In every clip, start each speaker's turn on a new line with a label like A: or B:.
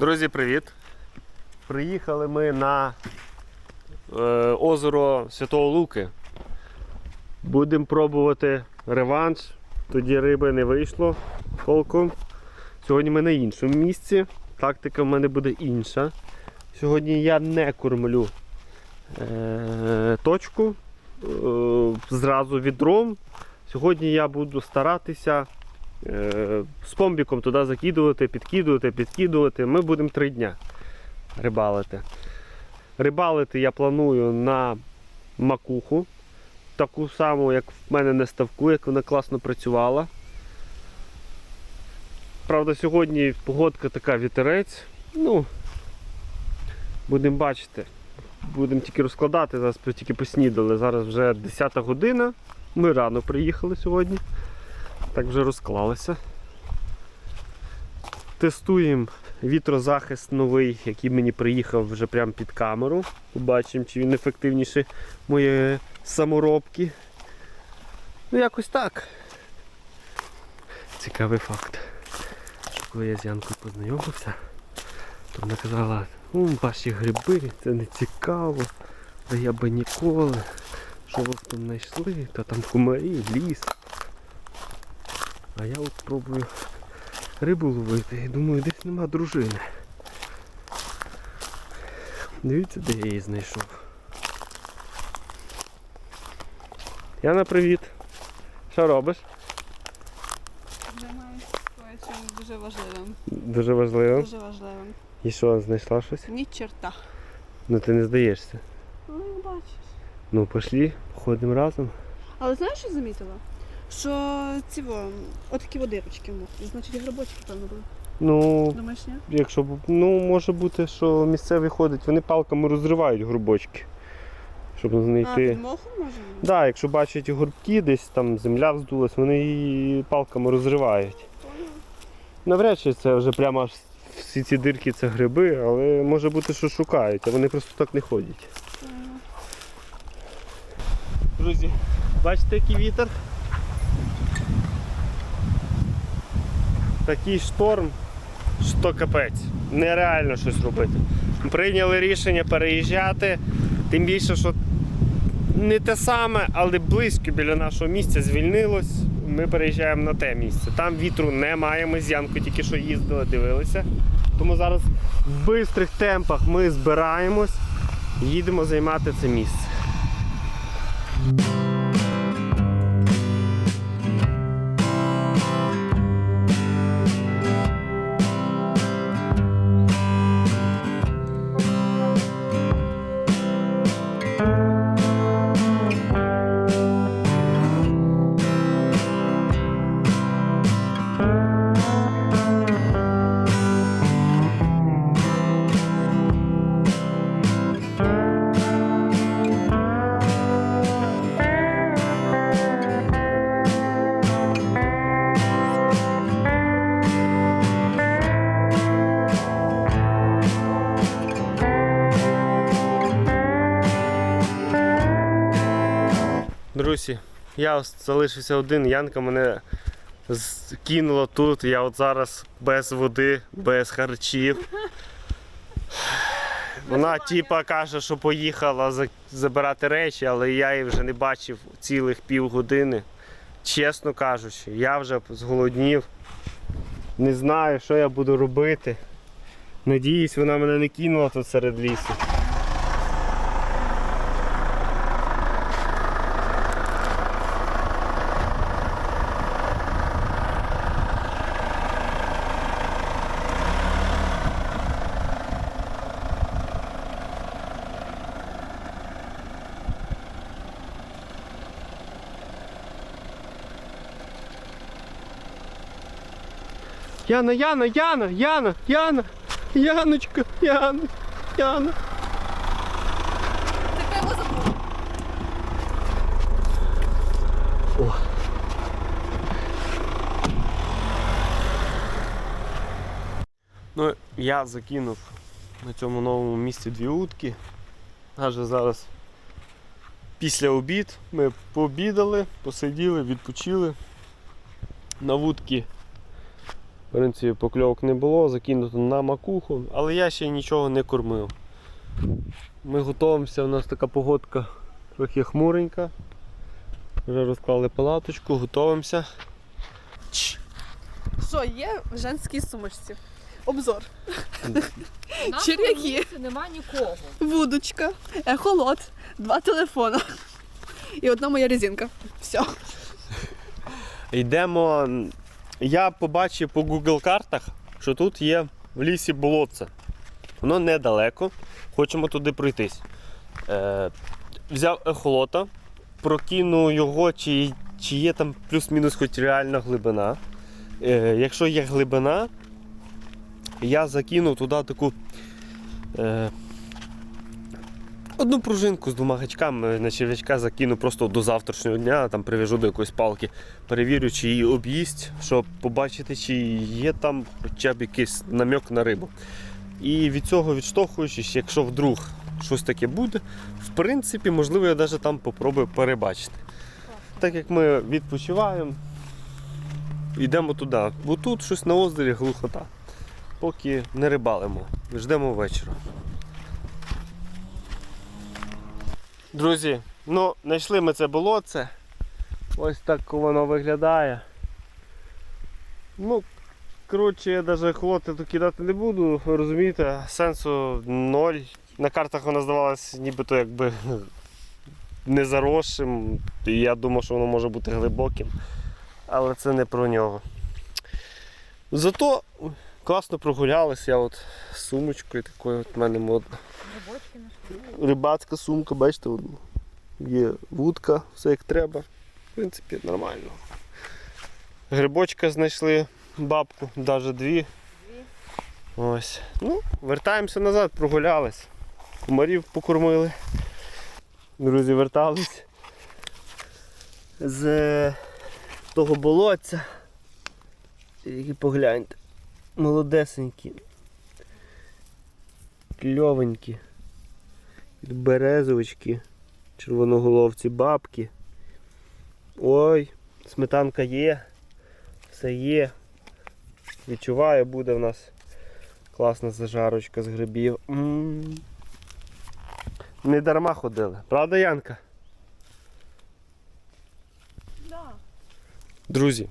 A: Друзі, привіт! Приїхали ми на е, озеро Святого Луки. Будемо пробувати реванш. Тоді риби не вийшло толком. Сьогодні ми на іншому місці. Тактика в мене буде інша. Сьогодні я не кормлю е, точку е, зразу відром. Сьогодні я буду старатися з помбіком туди закидувати, підкидувати, підкидувати. Ми будемо три дня рибалити. Рибалити я планую на макуху. Таку саму, як в мене на ставку, як вона класно працювала. Правда, сьогодні погодка така вітерець. Ну, будемо бачити. Будемо тільки розкладати, зараз тільки поснідали. Зараз вже 10 година. Ми рано приїхали сьогодні. Так вже розклалися. Тестуємо вітрозахист новий, який мені приїхав вже прямо під камеру. Побачимо, чи він ефективніше моєї саморобки. Ну, якось так. Цікавий факт. Коли я з Янкою познайомився, то вона казала, у ваші гриби, це не цікаво, да я би ніколи. Що ви там знайшли, та там кумарі, ліс. А я от пробую рибу ловити і думаю, десь нема дружини. Дивіться, де я її знайшов. Яна, привіт. Що робиш?
B: Займаюся чим дуже важливим.
A: Дуже важливо.
B: Дуже важливим.
A: І що, знайшла щось?
B: Ні черта.
A: Ну ти не здаєшся.
B: Ну, як бачиш.
A: Ну пошли, ходимо разом.
B: Але знаєш, що замітила? Що ці во, отакі водирочки мокрі, значить грибочки, певно, були.
A: Ну,
B: Думаєш, ні?
A: якщо б- ну, може бути, що місцеві ходять, вони палками розривають грубочки. Щоб
B: А,
A: знайти.
B: під мохом може? бути?
A: Да, якщо бачать горбки, десь там земля вздулась, вони її палками розривають. Навряд чи це вже прямо аж всі ці дирки це гриби, але може бути, що шукають, а вони просто так не ходять. Друзі, бачите, який вітер? Такий шторм, що капець. Нереально щось робити. Прийняли рішення переїжджати, тим більше, що не те саме, але близько біля нашого місця звільнилось. Ми переїжджаємо на те місце. Там вітру немає, ми з Янкою тільки що їздили, дивилися. Тому зараз в бистрих темпах ми збираємось, їдемо займати це місце. Я залишився один, Янка мене кинула тут. Я от зараз без води, без харчів. Вона типа каже, що поїхала забирати речі, але я її вже не бачив цілих півгодини. Чесно кажучи, я вже зголоднів. Не знаю, що я буду робити. Надіюсь, вона мене не кинула тут серед лісу. Яна, Яна, Яна, Яна, Яна, Яночка, Яна, Яна. О. Ну, я закинув на цьому новому місці дві утки. Аже зараз після обід ми пообідали, посиділи, відпочили. На вудки В принципі, покльовок не було, закинуто на макуху, але я ще нічого не кормив. Ми готуємося, у нас така погодка трохи хмуренька. Вже розклали палаточку, готуємося.
B: Що є в женській сумочці? Обзор. Черв'яки.
C: нема нікого.
B: Вудочка, ехолот, два телефона. І одна моя резинка. Все.
A: Йдемо. Я побачив по Google картах, що тут є в лісі болотце. Воно недалеко. Хочемо туди пройтись. Е, взяв ехолота, прокинув його, чи, чи є там плюс-мінус хоч реальна глибина. Е, якщо є глибина, я закинув туди таку. Е, Одну пружинку з двома гачками на черв'ячка закину просто до завтрашнього дня, там прив'яжу до якоїсь палки, перевірю, чи її об'їсть, щоб побачити, чи є там хоча б якийсь намік на рибу. І від цього відштовхуючись, якщо вдруг щось таке буде, в принципі, можливо, я навіть там попробую перебачити. Так як ми відпочиваємо, йдемо туди. Бо тут щось на озері глухота. Поки не рибалимо, ждемо вечора. Друзі, ну, знайшли ми це болотце. Ось так воно виглядає. Ну, коротше, я навіть хлоти тут кидати не буду, розумієте, сенсу ноль. На картах воно здавалося нібито якби не заросшим. І я думав, що воно може бути глибоким. Але це не про нього. Зато класно прогулялись, я от з сумочкою такою от в мене
C: нашли.
A: рибацька сумка, бачите, є вудка, все як треба. В принципі, нормально. Грибочка знайшли, бабку, навіть дві. Ось. Ну, вертаємося назад, прогулялись. Комарів покормили. Друзі, вертались з того болотця. Тільки погляньте. Молодесенькі. Кльовенькі. Березовички, червоноголовці бабки. Ой, сметанка є, все є. Відчуваю, буде в нас класна зажарочка з грибів. М. Не дарма ходили, правда, Янка?
B: Да.
A: Друзі,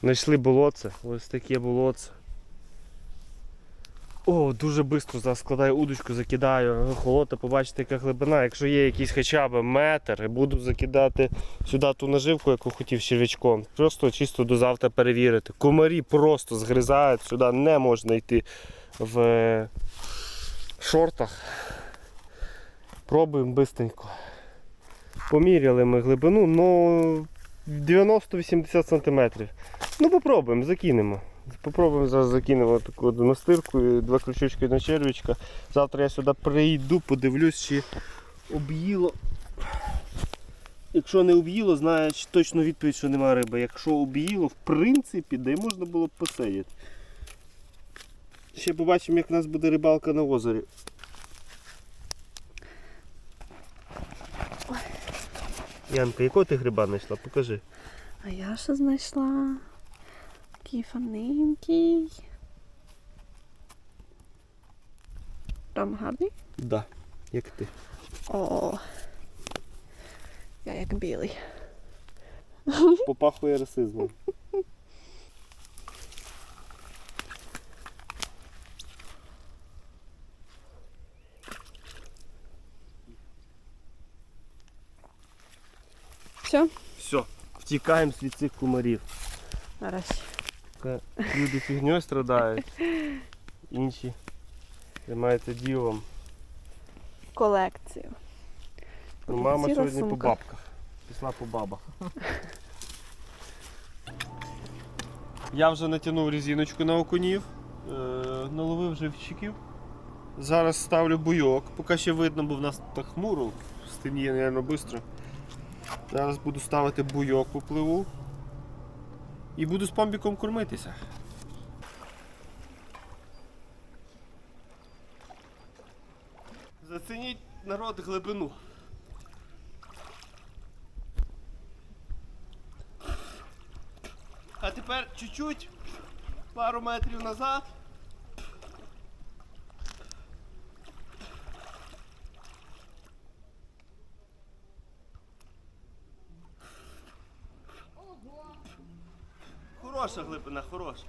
A: знайшли болотце, ось таке болотце. О, дуже швидко зараз складаю удочку, закидаю холота, побачите, яка глибина. Якщо є якийсь хоча б метр, буду закидати сюди ту наживку, яку хотів черв'ячком. Просто чисто до завтра перевірити. Комарі просто згризають, сюди не можна йти в е, шортах. Пробуємо бистренько. Поміряли ми глибину, ну 90-80 см. Ну попробуємо, закинемо. Попробуємо зараз закинемо таку одну настирку, два крючочки на червячка. Завтра я сюди прийду, подивлюсь, чи об'їло. Якщо не об'їло, значить точно відповідь, що немає риби. Якщо об'їло, в принципі, де можна було б посидіти. Ще побачимо, як в нас буде рибалка на озері. Янка, якого ти гриба знайшла? Покажи.
B: А я що знайшла? Такий фаненький. Прям гарний?
A: Да, як ти.
B: О. Я як білий.
A: Попахує расизмом.
B: Все?
A: Все, втікаємо з від цих кумарів.
B: Нарешті.
A: Ка- Люди фігньою страдають, інші займаються ділом.
B: Колекцію.
A: Ну, мама
B: Ціла
A: сьогодні по
B: сумка.
A: бабках. Пішла по бабах. Я вже натягнув резиночку на окунів, е, наловив живчиків. Зараз ставлю буйок, поки ще видно, бо в нас так хмуро, стемніє, мабуть, швидко. Зараз буду ставити буйок попливу. І буду з помбіком кормитися. Зацініть народ глибину. А тепер чуть-чуть пару метрів назад. Хороша глибина, хороша.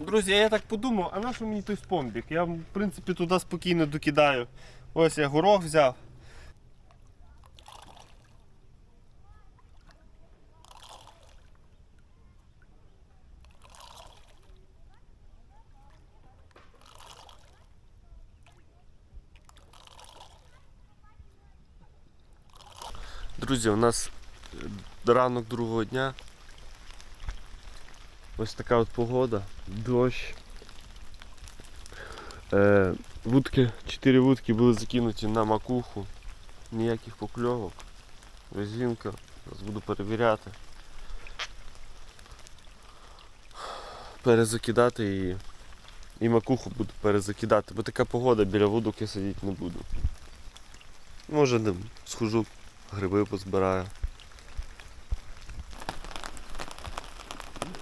A: Друзі, я так подумав, а на що мені той спомбік? Я, в принципі, туди спокійно докидаю. Ось я горох взяв. Друзі, у нас ранок другого дня. Ось така от погода, дощ. Е, вудки, чотири вудки були закинуті на макуху. Ніяких покльовок. Резинка. Зараз буду перевіряти. Перезакидати і, і макуху буду перезакидати, бо така погода біля вудок я сидіти не буду. Може схожу, гриби позбираю.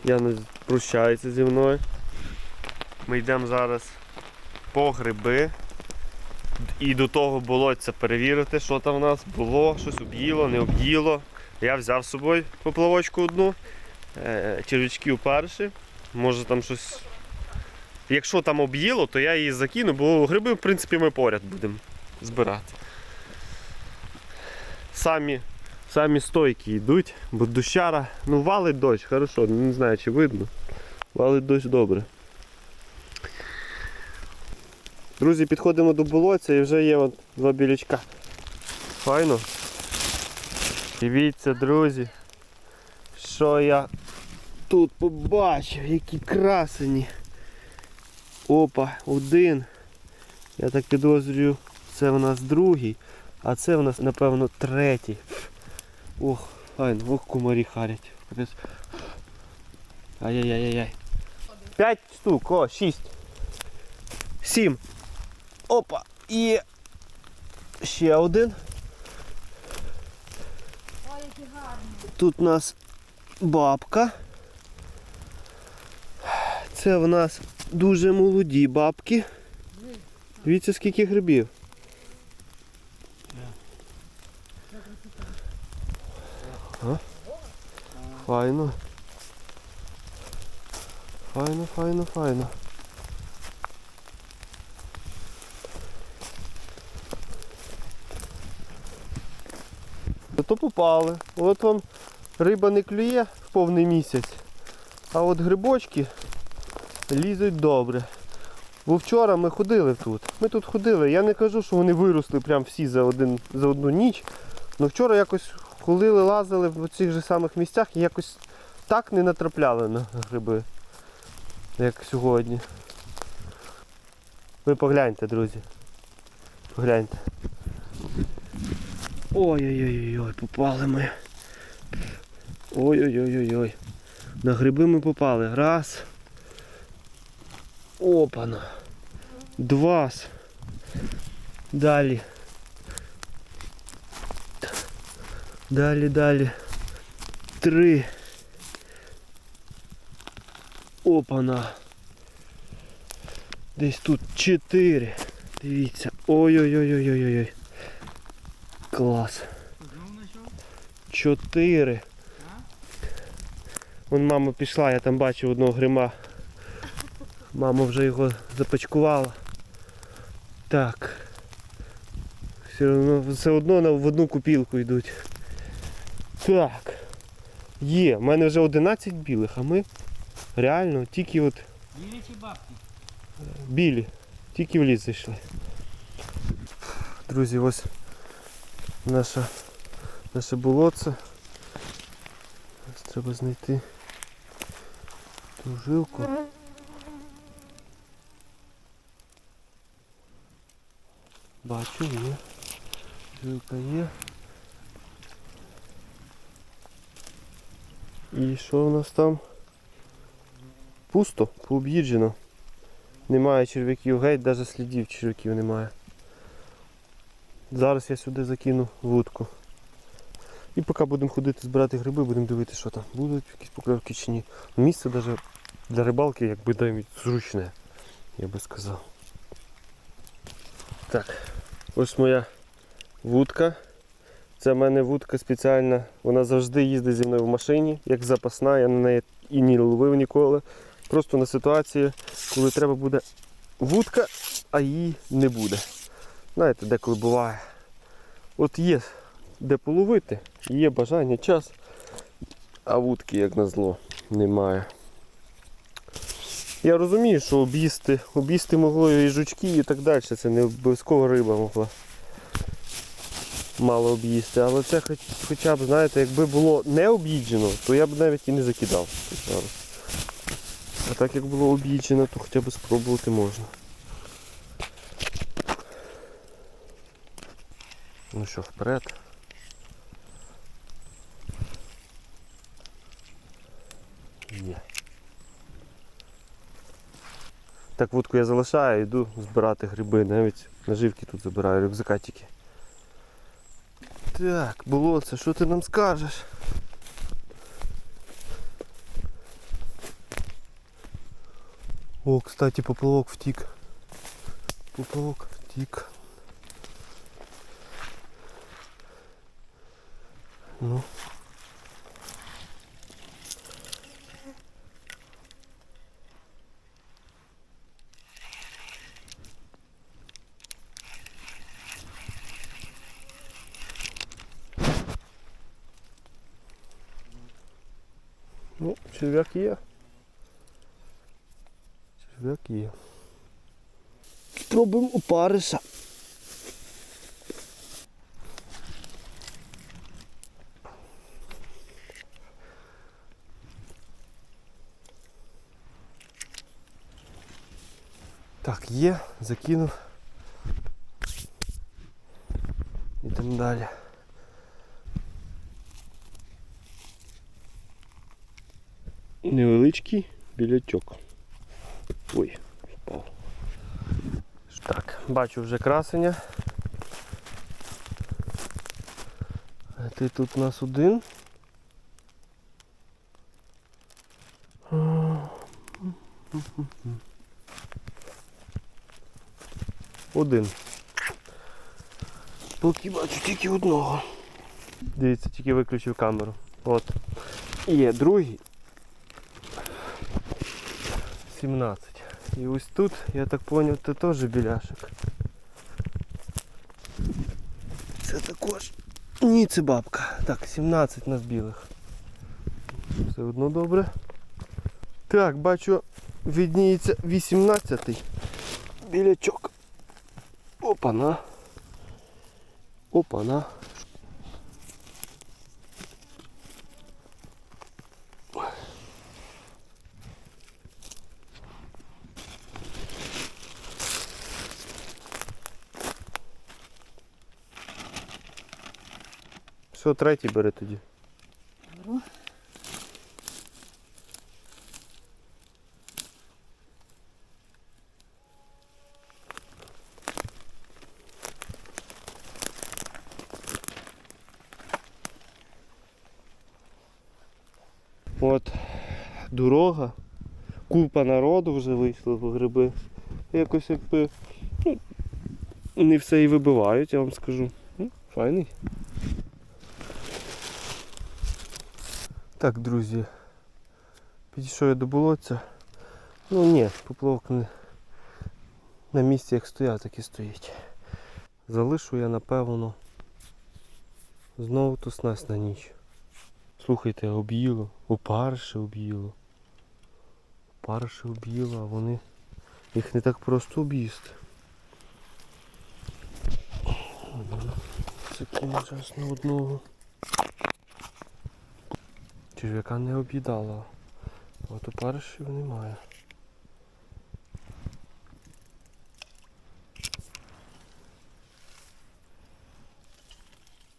A: Яна прощається зі мною. Ми йдемо зараз по гриби. І до того болотця перевірити, що там в нас було, щось об'їло, не об'їло. Я взяв з собою поплавочку одну, е, червячків перші. Може там щось. Якщо там об'їло, то я її закину, бо гриби, в принципі, ми поряд будемо збирати. Самі, самі стойкі йдуть, бо дощара, ну валить дощ, хорошо, не знаю чи видно. Валить дощ добре. Друзі, підходимо до болотця і вже є от два білячка. Файно. Дивіться, друзі, що я тут побачив, які красені. Опа, один. Я так підозрюю, це в нас другий, а це в нас, напевно, третій. Ох, файно, ох, кумарі харять. Ай-яй-яй-яй. П'ять штук, о, шість. Сім. Опа. І ще один.
C: Ой, які гарні.
A: Тут у нас бабка. Це в нас дуже молоді бабки. Дивіться, скільки грибів. Файно. Файно, файно, файно. То попали. От вам риба не клює в повний місяць, а от грибочки лізуть добре. Бо вчора ми ходили тут. Ми тут ходили. Я не кажу, що вони виросли прям всі за, один, за одну ніч. Але вчора якось ходили, лазили в цих же самих місцях і якось так не натрапляли на гриби, як сьогодні. Ви погляньте, друзі. Погляньте. Ой-ой-ой-ой, попали ми. Ой-ой-ой-ой-ой. На гриби ми попали. Раз. Опана. Два. Далі. Далі, далі. Три. Опана. Десь тут чотири. Дивіться. Ой-ой-ой-ой-ой-ой. Клас. Чотири. Вон мама пішла, я там бачив одного грима. Мама вже його запачкувала. Так. Все одно, все одно в одну купілку йдуть. Так. Є, в мене вже 11 білих, а ми реально тільки от
D: Білі чи бабки?
A: білі. Тільки в ліс зайшли. Друзі, ось наша, наше болотце. Ось треба знайти ту жилку. Бачу, є. Жилка є. І що в нас там? Пусто, пооб'їджено. Немає черв'яків геть, навіть слідів черв'яків немає. Зараз я сюди закину вудку. І поки будемо ходити збирати гриби, будемо дивитися, що там. Будуть якісь покльовки чи ні. Місце навіть для рибалки якби навіть зручне, я би сказав. Так, ось моя вудка. Це в мене вудка спеціальна. Вона завжди їздить зі мною в машині, як запасна, я на неї і не ловив ніколи. Просто на ситуації, коли треба буде вудка, а її не буде. Знаєте, деколи буває. От є де половити, є бажання, час, а вудки, як назло, немає. Я розумію, що об'їсти, об'їсти могло і жучки і так далі. Це не обов'язково риба могла мало об'їсти. Але це хоч, хоча б, знаєте, якби було не об'їджено, то я б навіть і не закидав зараз. А так як було об'їджено, то хоча б спробувати можна. Ну що, вперед. Є. Так, вудку я залишаю, йду збирати гриби, навіть наживки тут забираю, рюкзака тільки. Так, болотце, що ти нам скажеш? О, кстати, поплавок втік. Поплавок втік. Ну. Черв'як є. Черв'як є. Спробуємо опариша. Так, є, закинув. Ідемо далі. Невеличкий білячок. Ой, впав. Так, бачу вже красення. Ти тут у нас один. Один. Поки бачу тільки одного. Дивіться, тільки виключив камеру. От. Є другий. 17. І ось тут, я так зрозумів, це теж біляшик. Це також. Ні, це бабка. Так, 17 нас білих. Все одно добре. Так, бачу, відніється 18-й білячок. Опана. Опана. Все, третій бери тоді.
C: Беру.
A: От дорога, купа народу вже вийшло в гриби. Якось якби ну, не все і вибивають, я вам скажу. Ну, Файний. Так, друзі. Підійшов я до болотця. Ну ні, поплавок не на місці як стояв, так і стоїть. Залишу я напевно знову ту снасть на ніч. Слухайте, об'їло, опариші об'їло. Опариші об'їло, а вони їх не так просто об'їсти. Це зараз на одного. Черв'яка не об'їдала. От опаришів немає.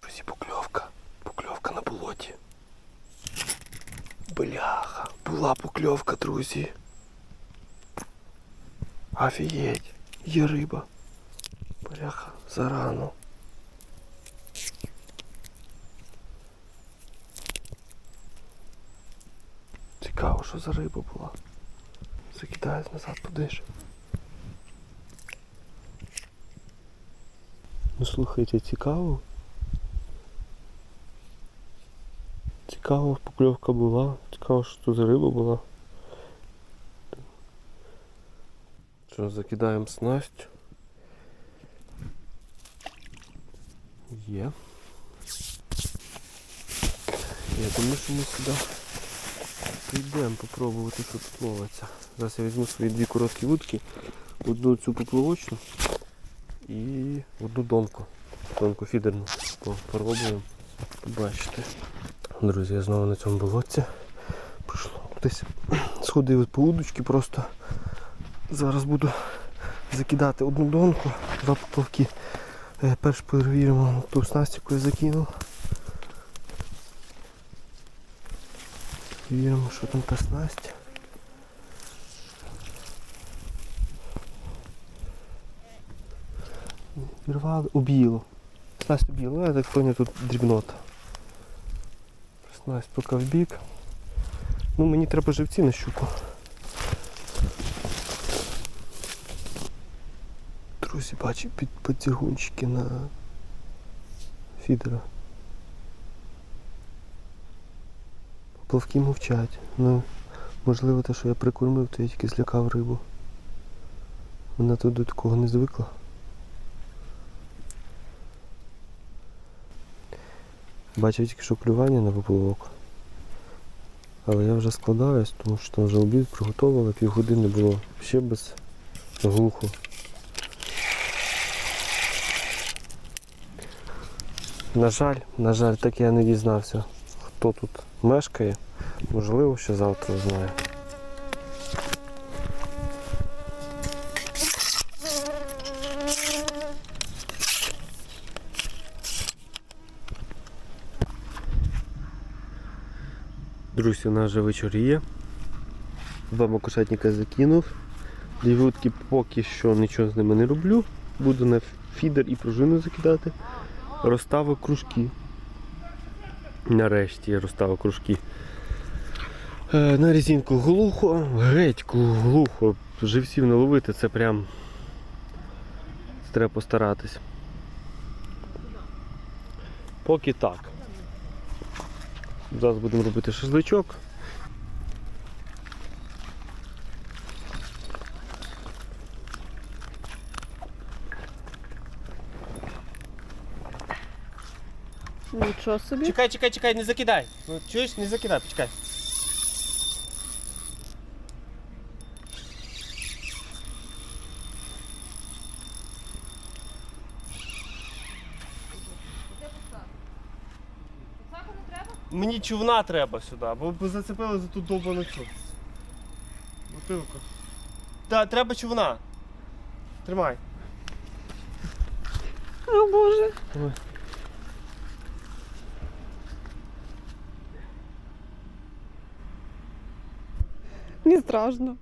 A: Щось і покльовка. Покльовка на болоті. Бляха, була покльовка, друзі. Офігеть, є риба. Бляха, зарано. Цікаво, що за риба була. Закидаю назад, подиш. Ну слухайте, цікаво. Цікаво, покльовка була. Цікаво, що тут за риба була. Що, закидаємо снасть. Є. Я думаю, що ми сюди прийдемо попробувати, що тут ловиться. Зараз я візьму свої дві короткі вудки, одну цю поплавочну і одну донку. Донку фідерну. Попробуємо побачити. Друзі, я знову на цьому болотці. Прийшло десь сходив по удочки просто. Зараз буду закидати одну донку, два поплавки. Е, Перш перевіримо ту снасть, яку я закинув. Перевіримо, що там та снасть. Вірвали, об'їло. Снасть об'їло, я так поняв, тут дрібнота. Снасть поки в бік. Ну мені треба живці на щуку. Друзі, бачу під подзігунчики на фідера. Поплавки мовчать. Ну, можливо, те, що я прикормив, то я тільки злякав рибу. Вона тут до такого не звикла. Бачив тільки що клювання на поплавок. Але я вже складаюсь, тому що там вже обід приготували, півгодини було ще без глухо. На жаль, на жаль, так я не дізнався, хто тут мешкає. Можливо, ще завтра знаю. Друзі, у нас вже вечоріє. Два макушатника закинув. Дві поки що нічого з ними не роблю. Буду на фідер і пружину закидати. Розставив кружки. Нарешті я розставив кружки. Е, на резинку глухо, геть глухо. Живців наловити це прям треба постаратись. Поки так. Зараз будемо робити шашличок.
B: Нічого собі.
A: Чекай, чекай, чекай, не закидай. Ну, чуєш, не закидай, почекай. Мені човна треба сюди, бо зацепили за ту довбану цю. Бутилку. Так, треба човна. Тримай.
B: О боже.
A: Давай.
B: Страшно.